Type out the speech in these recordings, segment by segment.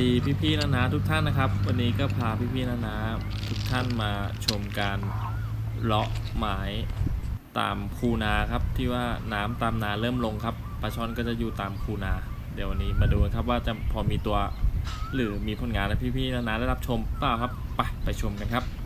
สวัสดีพี่ๆนะนาทุกท่านนะครับ วันนี้ก็พาพี่ๆนะนาทุกท่านมาชมการเลาะหมายตามคูนาครับที่ว่าน้ำตามนาเริ่มลงครับปลาช่อนก็จะอยู่ตามคูนา เดี๋ยววันนี้มาดูกันครับว่าจะพอมีตัวหรือมีผลงานให้พี่ๆนะนาได้รับชมเปล่าครับไปไปชมกันครับ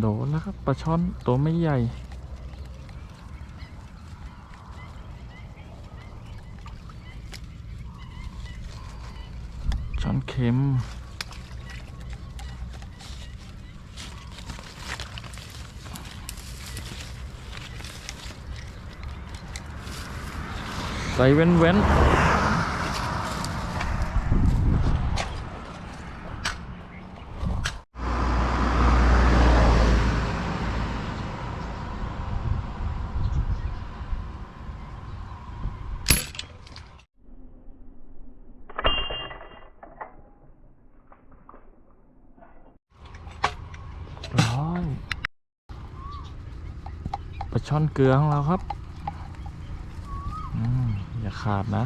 โดนแล้วครับปลาช่อนตัวไม่ใหญ่ ช่อนเค็มใส่เว้นเว้นร้อยปลาช่อน เกลือของเราครับออย่าขาดนะ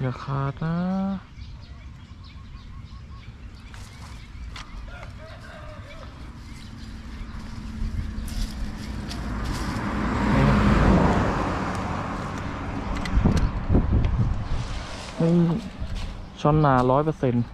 อย่าขาดนะนี่ช้อนนาร้อยเปอร์เซ็นต์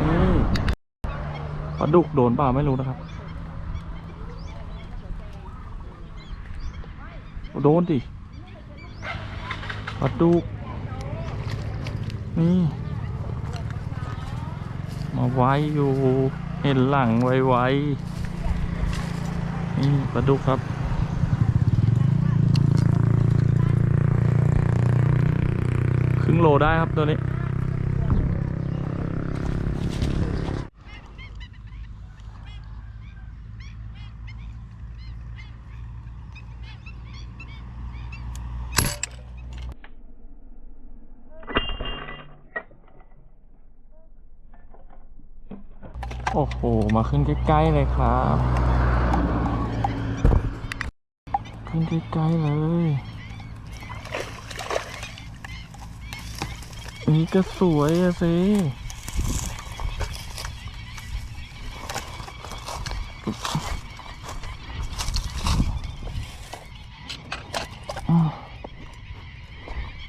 นี่ปลา ดุกโดนเปล่าไม่รู้นะครับ โดนดิปลาดุกนี่มาไว้อยู่ เห็นหลังไวๆนี่ปลาดุกครับครึ่งโลได้ครับตัวนี้ ห มาขึ้นใกล้ๆเลยครับ ขึ้นใกล้ๆเลย นี่ก็สวยอะสิ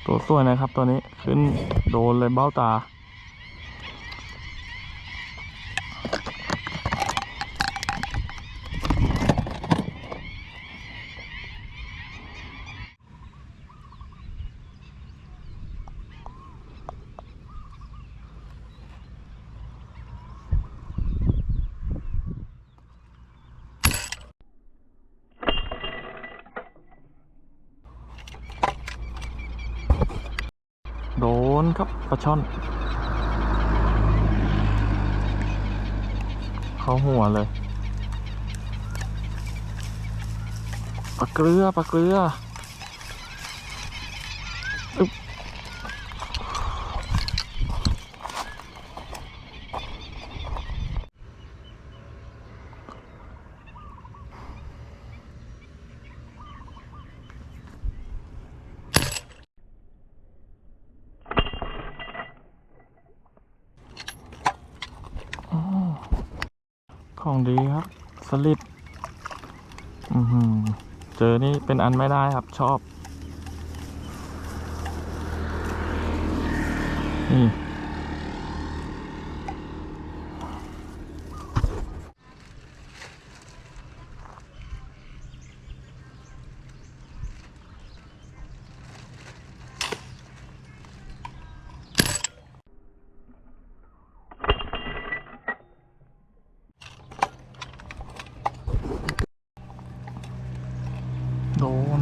ตัวสวยนะครับตัวนี้ขึ้นโดนเลยเบ้าตา โดน ครับปลาช่อน เขาหัวเลยปลาเกลือปลาเกลืออึ๊บของดีครับ ส ลิดเจอนี่เป็นอันไม่ได้ครับชอบ นี่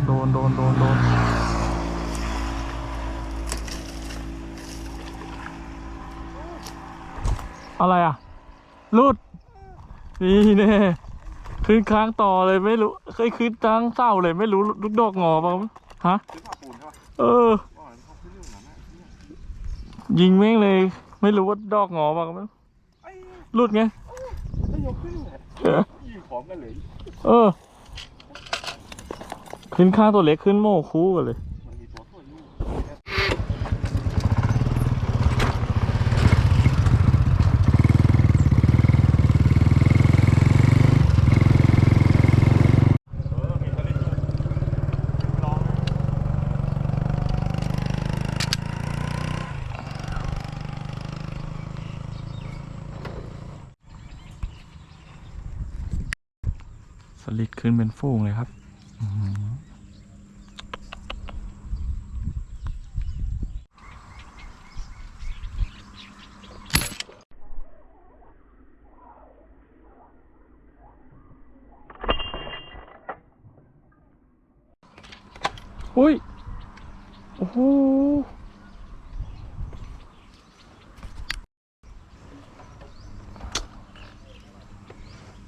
โดน โดนโดนโดนอะไรอะลุดนี่เน่ขึ้นค้างต่อเลยไม่รู้เคยขึ้นค้างเศร้าเลยไม่รู้ลูกดอกงอเปล่าฮะเออ ยิงแม่งเลย ไม่รู้ว่าดอกงอเปล่าไอ้ลุดไงไม่ยกขึ้นเลยเออ ขึ้นข้างตัวเล็กขึ้นโม่คู่กันเลย สลิดขึ้นเป็นฟูงเลยครับ อื้อ โอ้โห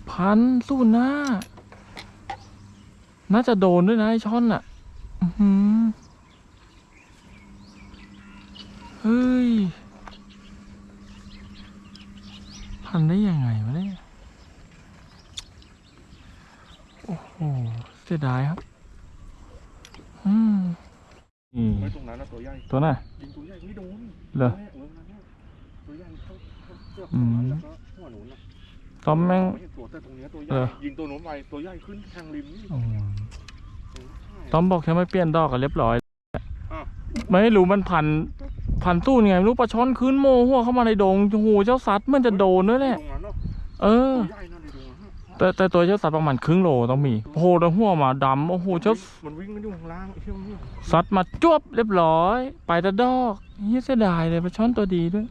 พันสู้หน้า น่าจะโดนด้วยนะไอช่อนอะอือหือเฮ้ย พันได้ยังไงวะเนี่ย โอ้โห เสียดายครับ อืม อืมไว้ตรงนั้นนะตัวใหญ่ตัวน่ะยิงตัวใหญ่ไม่โดนเหรอเออนั่นน่ะตัวใหญ่เข้าเข้าเสื้อของมันแล้วก็หัวหนุนน่ะตอมแม่งไม่เห็นตัวแต่ตรงเนี้ยตัวใหญ่เหรอยิงตัวหนุนไปตัวใหญ่ขึ้นทางริมนี่อืมเออใช่ตอมบอกแค่ไม่เปลี่ยนดอกกันเรียบร้อยอ้าวไม่รู้มันพันพันตู้ยังไงไม่รู้ปลาช้อนคืนโมหัวเข้ามาในดงโอ้โหเจ้าสัตว์มันจะโดนด้วยแหละตรงนั้นเนาะเออ แต่แต่ตัวเจ้าสัตว์ประมาณครึ่งโลต้องมีโอ้โหแล้วหัวมาดำโอ้โหเจ้ามันวิ่งกันอยู่ข้างล่างไอ้เชี่ยมันเนี่ยสัตว์มาจวบเรียบร้อย ไปแต่ดอกเฮียเสียดายเลยปลาช้อนตัวดีด้วย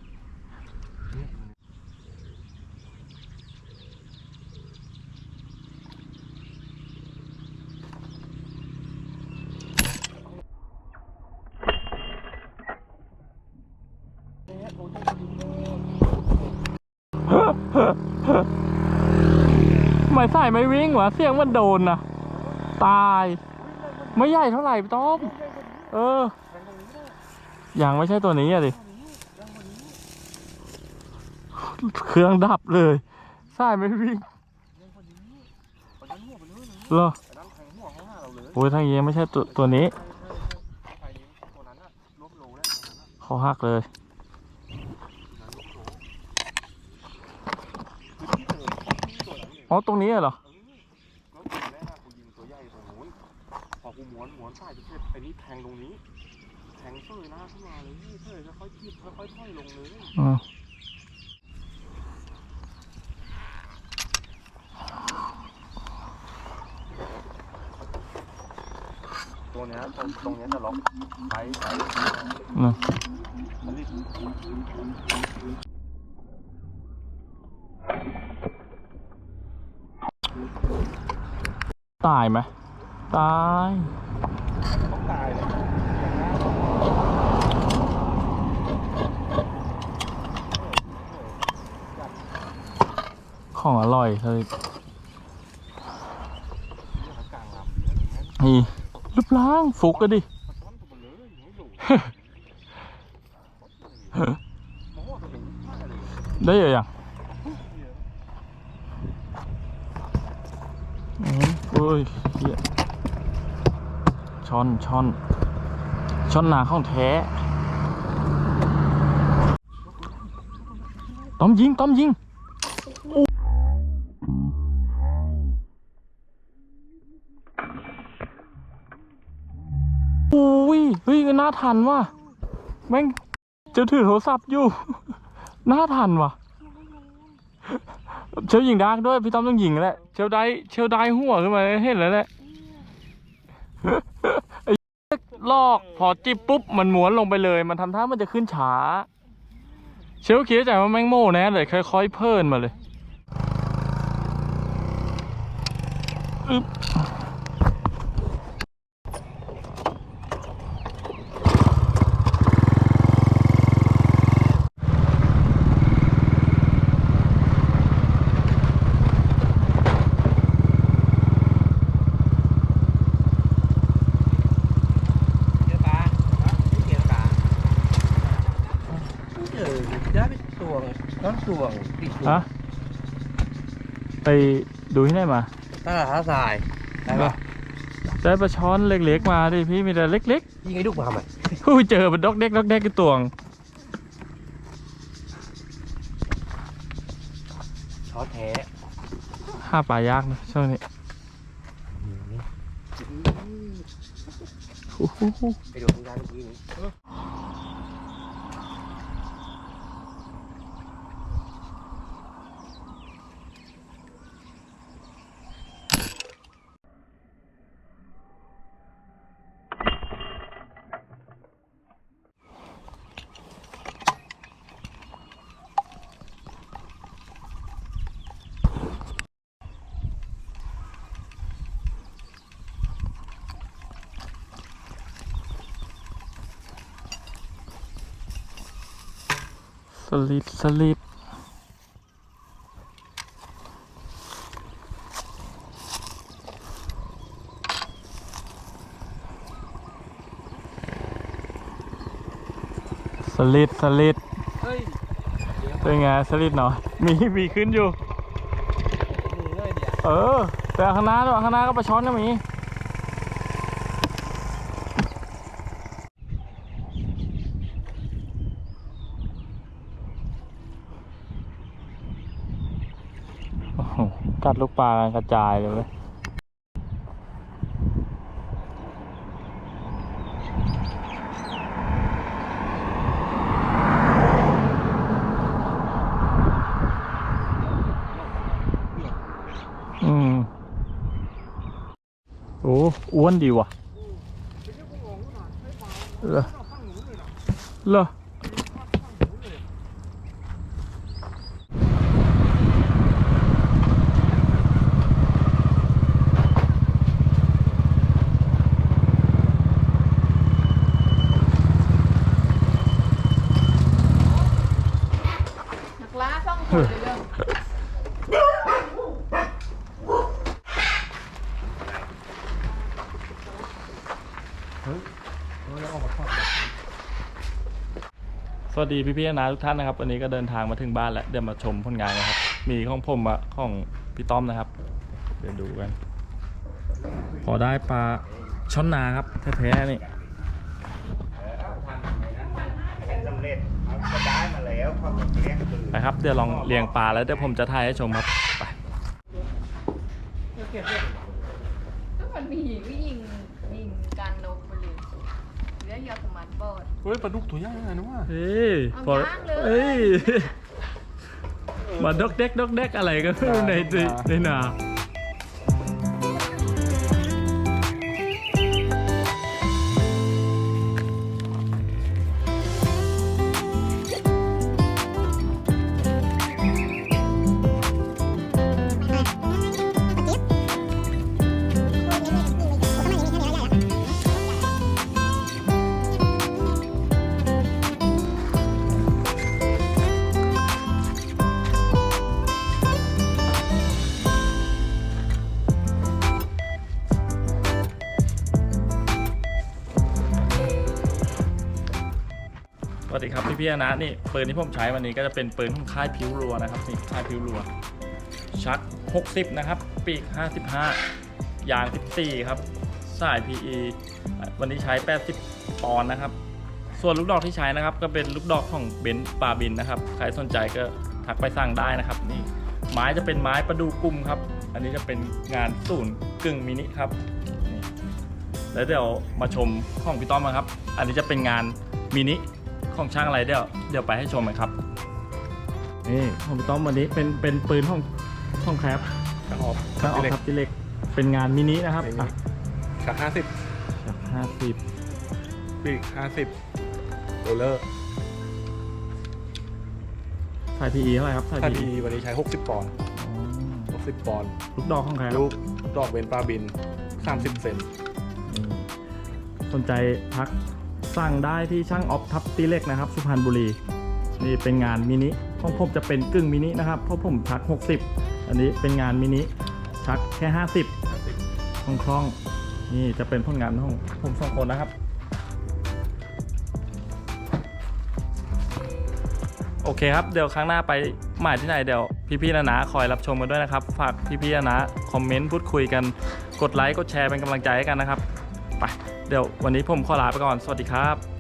ม่ใส่ไม่วิ่งวะเสียงมันโดนนะตาย ไม่ใหญ่เท่าไหร่ต้อมเออ อยังไม่ใช่ตัวนี้อะดิ เครื่องดับเลยสายไม่วิ่งเหรอไปดันแทงหัวข้างยโอ้ยทางไม่ใช่ตัวตัวนี้ใช่ใช่ใช่ใช่ อ๋อตรงนี้เหรอเออแล้วทีแรกอะกูยิงตัวใหญ่ตรงนู้นพอกูม้วนม้วนใส่ไปเสร็จไอ้นี่แทงตรงนี้ แทงเฟ้ยหน้าขึ้นมาเลยเฟ้ยค่อยๆจิบค่อยๆถอยลงเลยอ่าตัวเนี้ยตรงตรงเนี้ยจะล็อกไปไปอ่ามันรีบ ตายไหมตายต้องตายเลยอย่างนั้นของอร่อยเลยกลางลำนี่รูปร่างฟุกก็ดิมันซ้อนตัวมันเลยไม่รู้โม้ตัวเองมากเลยได้เยอะยังอืมโอ้ยเียช่อนช่อนช่อนหนาข้องแท้ต้อมยิงต้อมยิงโอ้ยเฮ้ยน่าทันว่ะแม่งจะถือโทรศัพท์อยู่ น่าทันว่ะ เชลยิงดาร์กด้วยพี่ต้อมต้องยิงแหละเชลได้เชลได้หัวขึ้นมาเห็นแล้วแหละไอ้ลอกพอจิบปุ๊บมันหมวนลงไปเลย มันทำท่ามันจะขึ้นช้า เชลคิดในใจว่าแมงโม่แน่เลยค่อยๆเพิ่นมาเลยอึ๊บ เจอปลาเจอปลาเจอได้เป็นสวงน้ำส วงปีกฮะไปดูที่ไหนมาตลาดท่าทรายได้ปะได้ปลาช้อนเล็กๆมาดิพี่มีแต่เล็กยิงไอ้ลูกมาทำไมๆอุ้ยเจอเป็นดอกเด็กดอกเด็กกี่ตวง ช้อนแท้ห้าปลายากนะช่วงนี้โอ้โหไปดูที่ร้านเมื่อกี้นี้ ลิดสลิดสลิดสลิดเฮ้ยเป็นไงสลิดเนาะมีมีขึ้นอยู่มือเลยเดี๋ยวเออ แต่ข้างหน้าด้วยข้างหน้าก็ปลาช้อนก็มี โอ้โห กัดลูกปลากระจายเลยเว้ยอืมโอ้อ้วนดีว่ะเหรอเหรอนักล่าช่องคนเรื่อง สวัส ดีพี่พี่ๆนาทุกท่านนะครับวันนี้ก็เดินทางมาถึงบ้านแล้วเดี๋ยวมาชมผลงานนะครับ มีของผมอะของพี่ต้อมนะครับ เดี๋ยวดูกัน พอได้ปลาช่อนนาครับแท้ๆนี่นสำเร็จเขาก็ได้มาแล้วพอมันเลี้ยงคือไปครับ เดี๋ยวลองเรียงปลาแล้วเดี๋ยวผมจะถ่ายให้ชมครับ ไปก็มันมีหินก็ยิงยิงการนกไปเลย ดี๋ยวยอดสมัน บอดเฮ้ยปลาดุกตัวใหญ่ไงนะว่าเฮ้ยเอาพอย่างเลย เอ้ยมาดอกเด็กดอกเด็กอะไรก็ไม่รู้ในในในนา พี่พี่ๆนะนี่ปืนที่ผมใช้วันนี้ก็จะเป็นปืนของค่ายพิวรัวนะครับนี่ค่ายพิวรัวชัก 60 นะครับ ปีก 55 ยาง 14 ครับ สาย PE วันนี้ใช้ 80 ปอนด์นะครับ ส่วนลูกดอกที่ใช้นะครับ ก็เป็นลูกดอกของเบนซ์ปาบินนะครับ ใครสนใจก็ทักไปสั่งได้นะครับ นี่ไม้จะเป็นไม้ประดูกลุ่มครับ อันนี้จะเป็นงานศูนย์กึ่งมินิครับนี่แล้วเดี๋ยวมาชมของพี่ต้อมนะครับ อันนี้จะเป็นงานมินิ ของช่างอะไรเดี๋ยวเดี๋ยวไปให้ชมกันครับนี่ของพี่ต้อมวันนี้เป็นเป็นปืนของของแคปกระหอบถ้าออกครับที่เล็กเป็นงานมินินะครับอะชักห้าสิบจากห้าสิบปีกห้าสิบโรลเลอร์สาย PE เท่าไหร่ครับสายถ้า PE ดีวันนี้ใช้หกสิบปอนด์อ๋อหกสิบปอนด์ลูกดอกของใครครับลูกดอกเวนปลาบินสามสิบเซนนี่สนใจทัก สั่งได้ที่ช่างออฟทับตีเล็กนะครับ สุพรรณบุรี นี่เป็นงานมินิของผมจะเป็นกึ่งมินินะครับ เพราะผมชัก 60 อันนี้เป็นงานมินิชักแค่ 50คล่องคล่องๆนี่จะเป็นผลงานของผมสองคนนะครับ โอเคครับ เดี๋ยวครั้งหน้าไปหมายที่ไหนเดี๋ยวพี่ๆนะนะคอยรับชมกันด้วยนะครับ ฝากพี่ๆนะนะคอมเมนต์พูดคุยกัน กดไลค์ กดแชร์เป็นกำลังใจให้กันนะครับ ไป เดี๋ยววันนี้ผมขอลาไปก่อน สวัสดีครับ